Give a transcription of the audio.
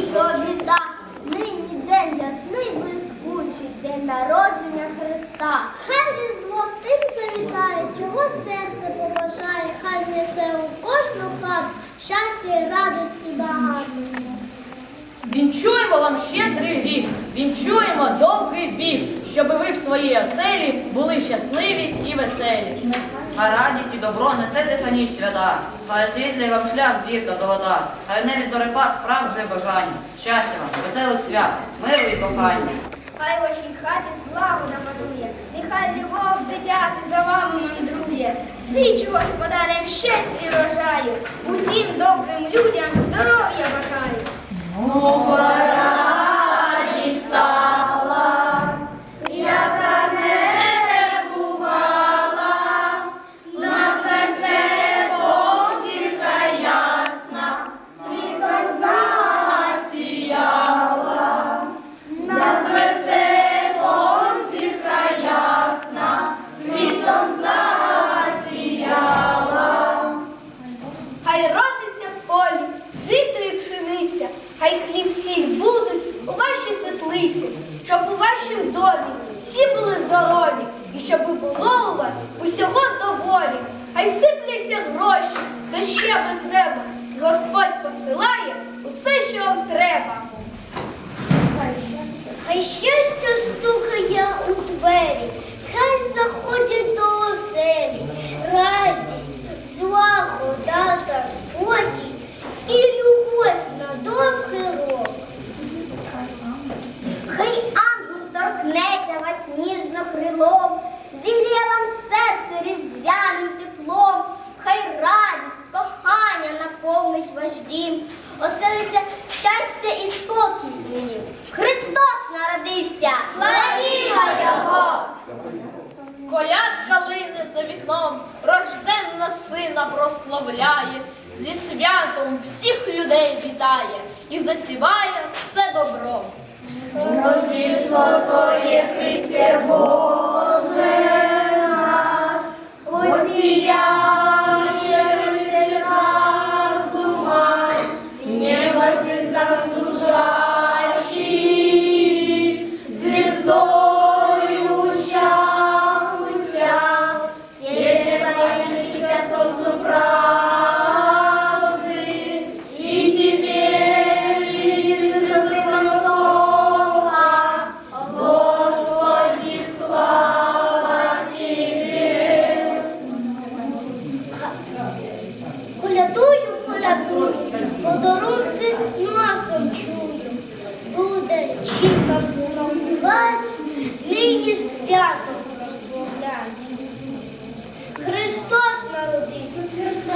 його біда, нині день ясний блискучий, день народження Христа. Хай різдво з тим завітає, чого серце поважає, хай несе у кожну хату щастя і радості багато. Вінчуємо вам ще три рік, вінчуємо довгий бік, щоб ви в своїй оселі були щасливі і веселі. Хай радість і добро несете та ніч свята, хай освітлює вам шлях зірка золота, хай в небі зорепад справжнє бажання, щастя вам, веселих свят, миру і кохання. Хай в вашій хаті злагода панує, нехай любов дитяти за вами мандрує. Сичу господарям щастя рожаю, усім добрим людям здоров'я бажаю. Хай хліб будуть у вашій світлиці, щоб у вашім домі всі були здорові, і щоб було у вас усього доволі. Хай сипляться гроші, дощем без неба, і Господь посилає усе, що вам треба. Хай щастя стукає у двері, хай заходять до оселі, радість, злагода та спокій і любов на довгий рок. Хай ангел торкнеться вас ніжно крилом, зігріє вам серце різдвяним теплом, хай радість, кохання наповнить ваш дім, оселиться щастя і спокій. Христос народився! Славімо Його! Коляд калини за вікном, рожденна сина прославляє, зі святом всіх людей вітає і засіває все добро. Боже наш, осія панувать, нині свято прославлять. Христос народився.